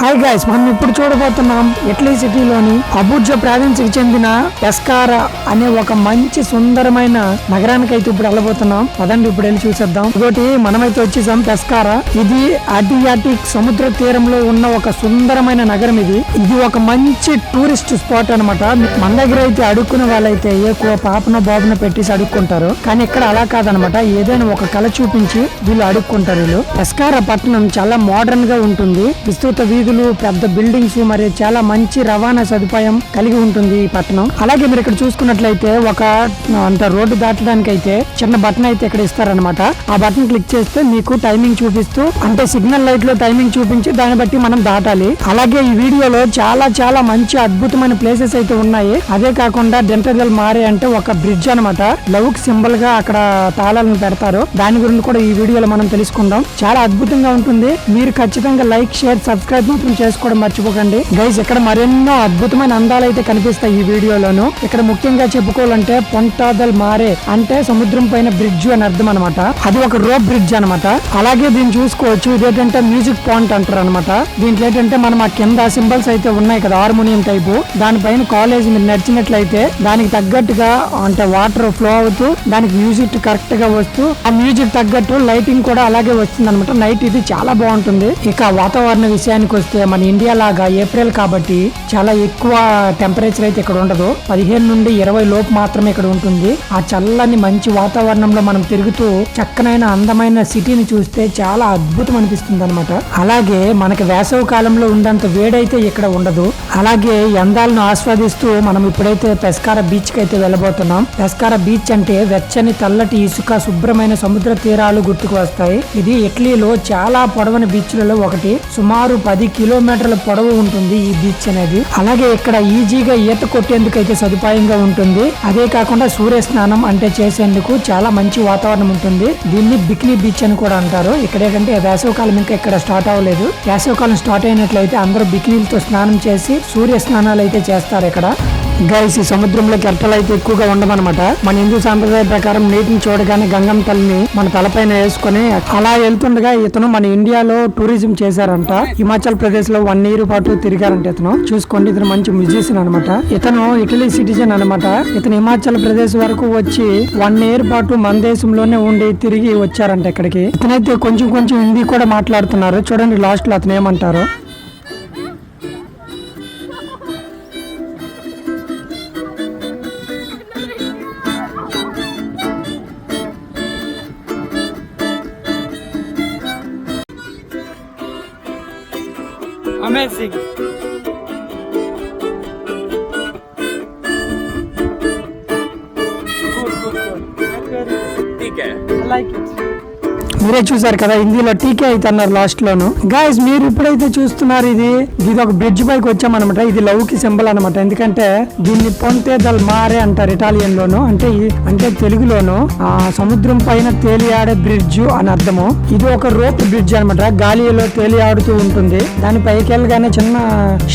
Hi guys మనం ఇప్పుడు చూడబోతున్నాం ఇటలీ సిటీలోని అబుర్జా ప్రావిన్స్కి చెందిన పెస్కారా అనే ఒక మంచి సుందరమైన నగరానికి అయితే ఇప్పుడు వెళ్ళబోతున్నాం. పదండి ఇప్పుడు వెళ్ళి చూసేద్దాం. ఇంకోటి మనమైతే వచ్చేసాం పెస్కారా ఇది అడ్రియాటిక్ సముద్ర తీరంలో ఉన్న ఒక సుందరమైన నగరం ఇది. ఇది ఒక మంచి టూరిస్ట్ స్పాట్ అన్నమాట. మన దగ్గర అయితే అడుక్కునే వాళ్ళైతే ఎక్కువ పాపన బాబున పెట్టేసి అడుక్కుంటారు. కానీ ఇక్కడ అలా కాదనమాట ఏదైనా ఒక కళ చూపించి వీళ్ళు అడుక్కుంటారు వీళ్ళు. పెస్కారా పట్టణం చాలా మోడర్న్గా ఉంటుంది. విస్తృత వీధులు పెద్ద బిల్డింగ్స్ మరియు చాలా మంచి రవాణా సదుపాయం కలిగి ఉంటుంది ఈ పట్టణం. అలాగే మీరు ఇక్కడ చూసుకున్నట్లయితే ఒక అంత రోడ్డు దాటడానికి అయితే చిన్న బటన్ అయితే ఇక్కడ ఇస్తారనమాట ఆ బటన్ క్లిక్ చేస్తే మీకు టైమింగ్ చూపిస్తూ అంటే సిగ్నల్ లైట్లో టైమింగ్ చూపించి దాన్ని బట్టి మనం దాటాలి. అలాగే ఈ వీడియోలో చాలా చాలా మంచి అద్భుతమైన ప్లేసెస్ అయితే ఉన్నాయి. అదే కాకుండా డెంటల్ మారే అంటే ఒక బ్రిడ్జ్ అనమాట లవ్కి సింబల్గా అక్కడ తాళాలను పెడతారు. దాని గురించి కూడా ఈ వీడియోలో మనం తెలుసుకుందాం. చాలా అద్భుతంగా ఉంటుంది. మీరు ఖచ్చితంగా లైక్ షేర్ సబ్స్క్రైబ్ మాత్రం చేసుకోవడం మర్చిపోకండి. గైస్ ఇక్కడ మరెన్నో అద్భుతమైన అందాలు అయితే కనిపిస్తాయి ఈ వీడియోలోను. ఇక్కడ ముఖ్యంగా చెప్పుకోవాలంటే పొంటాదల్ మారే అంటే సముద్రం పైన బ్రిడ్జ్ అని అర్థం అనమాట అది ఒక రోప్ బ్రిడ్జ్ అన్నమాట. అలాగే దీన్ని చూసుకోవచ్చు. ఇదేంటంటే మ్యూజిక్ పాయింట్ అంటారు అనమాట దీంట్లో ఏంటంటే మనం ఆ కింద సింబల్స్ అయితే ఉన్నాయి కదా హార్మోనియం టైపు దానిపైన కాలేజ్ మీరు నడిచినట్లయితే దానికి తగ్గట్టుగా అంటే వాటర్ ఫ్లో అవుతూ దానికి మ్యూజిక్ కరెక్ట్గా వస్తూ ఆ మ్యూజిక్ తగ్గట్టు లైటింగ్ కూడా అలాగే వస్తుంది అనమాట నైట్ ఇది చాలా బాగుంటుంది. ఇక వాతావరణ విషయానికి వస్తే మన ఇండియా లాగా ఏప్రిల్ కాబట్టి చాలా ఎక్కువ టెంపరేచర్ అయితే ఇక్కడ ఉండదు. పదిహేను నుండి ఇరవై లోపు మాత్రమే ఇక్కడ ఉంటుంది. ఆ చల్లని మంచి వాతావరణంలో మనం తిరుగుతూ చక్కనైన అందమైన సిటీని చూస్తే చాలా అద్భుతం అనిపిస్తుంది అనమాట అలాగే మనకి వేసవి కాలంలో ఉండంత వేడైతే ఇక్కడ ఉండదు. అలాగే ఈ అందాలను ఆస్వాదిస్తూ మనం ఇప్పుడైతే పెస్కార బీచ్కి అయితే వెళ్ళబోతున్నాం. పెస్కార బీచ్ అంటే వెచ్చని తెల్లటి ఇసుక శుభ్రమైన సముద్ర తీరాలు గుర్తుకు వస్తాయి. ఇది ఇటలీలో చాలా పొడవని బీచ్లలో ఒకటి. సుమారు పది కిలోమీటర్ల పొడవు ఉంటుంది ఈ బీచ్ అనేది. అలాగే ఇక్కడ ఈజీగా ఈత కొట్టేందుకు అయితే సదుపాయంగా ఉంటుంది. అదే కాకుండా సూర్య స్నానం అంటే చేసేందుకు చాలా మంచి వాతావరణం ఉంటుంది. దీన్ని బికినీ బీచ్ అని కూడా అంటారు. ఇక్కడే కంటే వేసవకాలం ఇంకా ఇక్కడ స్టార్ట్ అవ్వలేదు. వేసవకాలం స్టార్ట్ అయినట్లయితే అందరూ బికినీలతో స్నానం చేసి సూర్య స్నానాలు అయితే చేస్తారు ఇక్కడ. గైస్ ఈ సముద్రంలో కెరటలు అయితే ఎక్కువగా ఉండమన్నమాట. మన హిందూ సాంప్రదాయ ప్రకారం నీటిని చూడగానే గంగమ్మ తల్లిని మన తలపైన వేసుకొని అలా వెళ్తుండగా ఇతను మన ఇండియాలో టూరిజం చేశారంట. హిమాచల్ ప్రదేశ్లో వన్ ఇయర్ పాటు తిరిగారంట ఇతను. చూసుకోండి ఇతను మంచి మ్యూజిషియన్ అనమాట ఇతను ఇటలీ సిటిజన్ అన్నమాట. ఇతను హిమాచల్ ప్రదేశ్ వరకు వచ్చి వన్ ఇయర్ పాటు మన దేశంలోనే ఉండి తిరిగి వచ్చారంట ఇక్కడికి. ఇతనైతే కొంచెం కొంచెం హిందీ కూడా మాట్లాడుతున్నారు. చూడండి లాస్ట్లో అతను ఏమంటారు? Oh, Amazing. Good, good, good. Very, very good. I like it. మీరే చూసారు కదా హిందీలో టీకే అయితే అన్నారు లాస్ట్ లోను గాయస్ మీరు ఇప్పుడైతే చూస్తున్నారు ఇది ఇది ఒక బ్రిడ్జ్ పైకి వచ్చామన్నమాట. ఇది లవ్కి సింబల్ అనమాట ఎందుకంటే దీన్ని పొంతే దల్ మారే అంటారు ఇటాలియన్ లోను అంటే అంటే తెలుగులోను ఆ సముద్రం పైన తేలియాడే బ్రిడ్జ్ అని అర్థము. ఇది ఒక రోప్ బ్రిడ్జ్ అనమాట గాలిలో తేలియాడుతూ ఉంటుంది. దాని పైకి వెళ్ళగానే చిన్న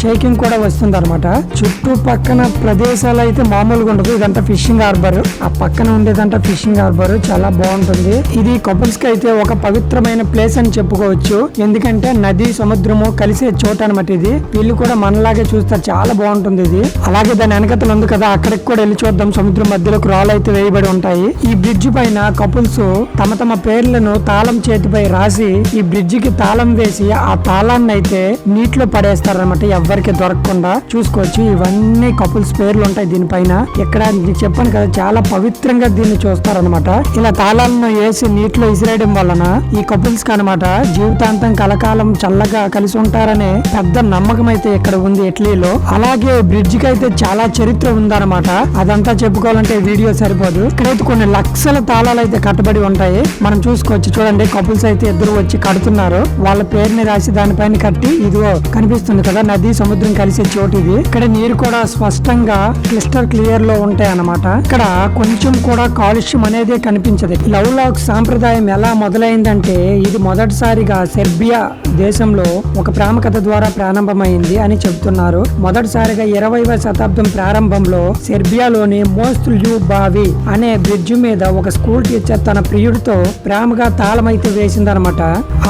షేకింగ్ కూడా వస్తుంది అనమాట చుట్టుపక్కన ప్రదేశాలు అయితే మామూలుగా ఉండదు ఇదంతా ఫిషింగ్ హార్బర్ ఆ పక్కన ఉండేదంతా ఫిషింగ్ హార్బర్ చాలా బాగుంటుంది. ఇది కపుల్స్కి అయితే ఒక పవిత్రమైన ప్లేస్ అని చెప్పుకోవచ్చు. ఎందుకంటే నది సముద్రము కలిసే చోట అనమాట ఇది. వీళ్ళు కూడా మనలాగే చూస్తారు. చాలా బాగుంటుంది ఇది. అలాగే దాని వెనకతలు ఉంది కదా అక్కడికి కూడా వెళ్ళి చూద్దాం. సముద్రం మధ్యలోకి రాళ్ళు అయితే వేయబడి ఉంటాయి. ఈ బ్రిడ్జ్ పైన కపుల్స్ తమ తమ పేర్లను తాళం చేతిపై రాసి ఈ బ్రిడ్జ్కి తాళం వేసి ఆ తాళాన్ని అయితే నీటిలో పడేస్తారనమాట ఎవ్వరికి దొరకకుండా చూసుకోవచ్చు. ఇవన్నీ కపుల్స్ పేర్లు ఉంటాయి దీనిపైన ఇక్కడ చెప్పాను కదా చాలా పవిత్రంగా దీన్ని చూస్తారనమాట ఇలా తాళాలను వేసి నీటిలో ఇసిరేయడం వలన ఈ కపుల్స్కి అనమాట జీవితాంతం కలకాలం చల్లగా కలిసి ఉంటారనే పెద్ద నమ్మకం అయితే ఇక్కడ ఉంది ఇటలీలో అలాగే బ్రిడ్జ్కి అయితే చాలా చరిత్ర ఉందన్నమాట. అదంతా చెప్పుకోవాలంటే వీడియో సరిపోదు. ఇక్కడైతే కొన్ని లక్షల తాళాలు అయితే కట్టబడి ఉంటాయి. మనం చూసుకోవచ్చు. చూడండి కపుల్స్ అయితే ఇద్దరు వచ్చి కడుతున్నారు. వాళ్ళ పేరుని రాసి దానిపైన కట్టి ఇదిగో కనిపిస్తుంది కదా నది సముద్రం కలిసే చోటు ఇది. ఇక్కడ నీరు కూడా స్పష్టంగా క్లిస్టర్ క్లియర్లో ఉంటాయి అన్నమాట ఇక్కడ కొంచెం కూడా కాలుష్యం అనేది కనిపించదు. లవ్ లాక్ సాంప్రదాయం ఎలా మొదలైందంటే ఇది మొదటిసారిగా సెర్బియా దేశంలో ఒక ప్రేమ కథ ద్వారా ప్రారంభమైంది అని చెబుతున్నారు. మొదటిసారిగా ఇరవైవ శతాబ్దం ప్రారంభంలో సెర్బియాలోని మోస్ట్ ల్యూ బావి అనే బ్రిడ్జ్ మీద ఒక స్కూల్ టీచర్ తన ప్రియుడితో ప్రేమగా తాళమైతే వేసిందనమాట.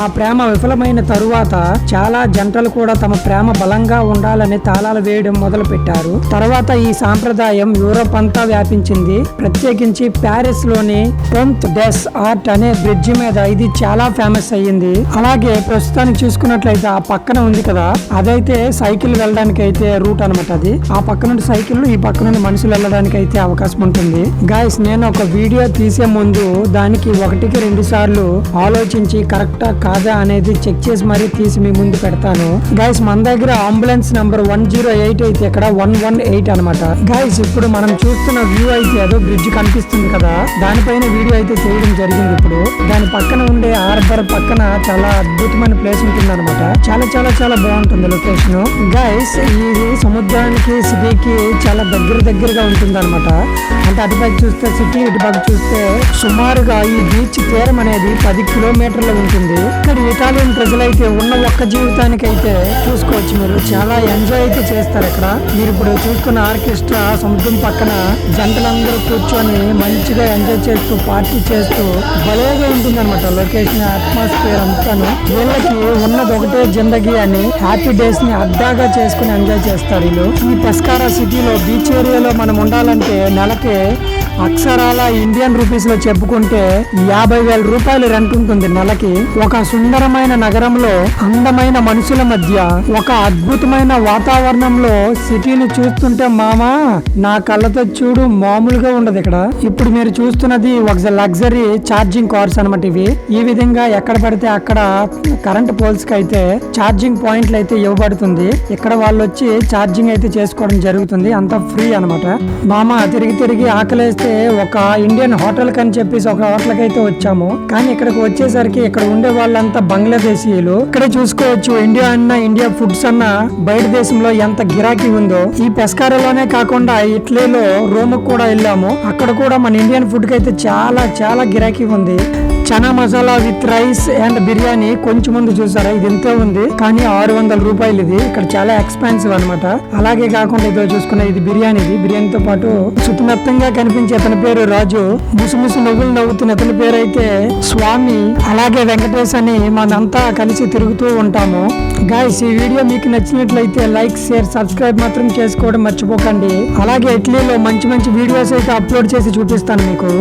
ఆ ప్రేమ విఫలమైన తరువాత చాలా జంటలు కూడా తమ ప్రేమ బలంగా ఉండాలని తాళాలు వేయడం మొదలు పెట్టారు తర్వాత ఈ సాంప్రదాయం యూరోప్ అంతా వ్యాపించింది. ప్రత్యేకించి ప్యారిస్లోని పొంత్ డెస్ ఆర్ట్ అనే బ్రిడ్జ్ మీద ఇది చాలా ఫేమస్ అయ్యింది. అలాగే ప్రస్తుతానికి చూసుకున్నట్లయితే ఆ పక్కన ఉంది కదా అదైతే సైకిల్ వెళ్ళడానికి అయితే రూట్ అనమాట అది. ఆ పక్క నుండి సైకిల్ ఈ పక్క నుండి మనుషులు వెళ్ళడానికి అయితే అవకాశం ఉంటుంది. గాయస్ నేను ఒక వీడియో తీసే ముందు దానికి ఒకటికి రెండు సార్లు ఆలోచించి కరెక్టా కాదా అనేది చెక్ చేసి మరీ తీసి మీ ముందు పెడతాను. గాయస్ మన దగ్గర ambulance number one zero eight అయితే ఇక్కడ వన్ వన్ ఎయిట్ అనమాట గాయస్ ఇప్పుడు మనం చూస్తున్న వ్యూ అయితే ఏదో బ్రిడ్జ్ కనిపిస్తుంది కదా దానిపైన వీడియో అయితే చేయడం జరిగింది ఇప్పుడు. దాని పక్కన ఉండే హార్బర్ పక్కన చాలా అద్భుతమైన ప్లేస్ ఉంటుంది అనమాట చాలా చాలా చాలా బాగుంటుంది లొకేషన్. గైస్ ఇది సముద్రానికి సిటీకి చాలా దగ్గర దగ్గరగా ఉంటుంది అనమాట అంటే అటుపైకి చూస్తే సిటీ ఇటుపై చూస్తే సుమారుగా ఈ బీచ్ తీరం అనేది పది కిలోమీటర్లు ఉంటుంది. ఇక్కడ ఇటాలియన్ ప్రజలైతే ఉన్న ఒక్క జీవితానికి అయితే చూసుకోవచ్చు మీరు. చాలా ఎంజాయ్ అయితే చేస్తారు ఇక్కడ. మీరు ఇప్పుడు చూసుకున్న ఆర్కెస్ట్రా సముద్రం పక్కన జంటలందరూ కూర్చొని మంచిగా ఎంజాయ్ చేస్తూ పార్టీ చేస్తూ భలేగా ఉంటుంది అనమాట లొకేషన్ అట్మాస్ఫియర్ అంతాను. వీళ్ళకి ఉన్నది ఒకటే జిందగీ అని హ్యాపీ డేస్ని అడ్డాగా చేసుకుని ఎంజాయ్ చేస్తారు వీళ్ళు. ఈ పెస్కారా సిటీలో బీచ్ ఏరియాలో మనం ఉండాలంటే నెలకి అక్షరాల ఇండియన్ రూపీస్లో చెప్పుకుంటే యాభై వేల రూపాయలు రెంట్ ఉంటుంది నెలకి. ఒక సుందరమైన నగరంలో అందమైన మనుషుల మధ్య ఒక అద్భుతమైన వాతావరణంలో సిటీని చూస్తుంటే మామా నా కళ్ళతో చూడు మామూలుగా ఉండదు ఇక్కడ. ఇప్పుడు మీరు చూస్తున్నది ఒక లగ్జరీ ఛార్జింగ్ కార్స్ అనమాట ఇవి. ఈ విధంగా ఎక్కడ పడితే అక్కడ కరెంట్ పోల్స్కి అయితే ఛార్జింగ్ పాయింట్లు అయితే ఇవ్వబడుతుంది. ఇక్కడ వాళ్ళు వచ్చి ఛార్జింగ్ అయితే చేసుకోవడం జరుగుతుంది. అంతా ఫ్రీ అన్నమాట. మామ తిరిగి తిరిగి ఆకలేస్తే ఒక ఇండియన్ హోటల్ కని చెప్పేసి ఒక హోటల్ అయితే వచ్చాము. కానీ ఇక్కడికి వచ్చేసరికి ఇక్కడ ఉండే వాళ్ళంతా బంగ్లాదేశీయులు. ఇక్కడ చూసుకోవచ్చు ఇండియా అన్న ఇండియా ఫుడ్స్ అన్న బయట దేశంలో ఎంత గిరాకీ ఉందో. ఈ పెస్కారలోనే కాకుండా ఇటలీలో రోమ్ కూడా వెళ్ళాము. అక్కడ కూడా మన ఇండియన్ ఫుడ్కి అయితే చాలా చాలా గిరాకీ ఉంది. Chana masala with rice and biryani కొంచెం ముందు చూసారా? ఇది ఎంతో ఉంది. కానీ ఆరు వందల రూపాయలు ఇది. ఇక్కడ చాలా ఎక్స్పెన్సివ్ అన్నమాట. అలాగే కాకుండా ఇదో చూసుకున్న ఇది బిర్యానీ ఇది బిర్యానీతో పాటు సుతమత్తంగా కనిపించే అతని పేరు రాజు. ముసుముసు నవ్వులు నవ్వుతున్న అతని పేరు అయితే స్వామి. అలాగే వెంకటేష్ అని మనంతా కలిసి తిరుగుతూ ఉంటాము. గాయస్ ఈ వీడియో మీకు నచ్చినట్లయితే లైక్ షేర్ సబ్స్క్రైబ్ మాత్రం చేసుకోవడం మర్చిపోకండి. అలాగే ఇట్లీలో మంచి మంచి వీడియోస్ అయితే అప్లోడ్ చేసి చూపిస్తాను మీకు.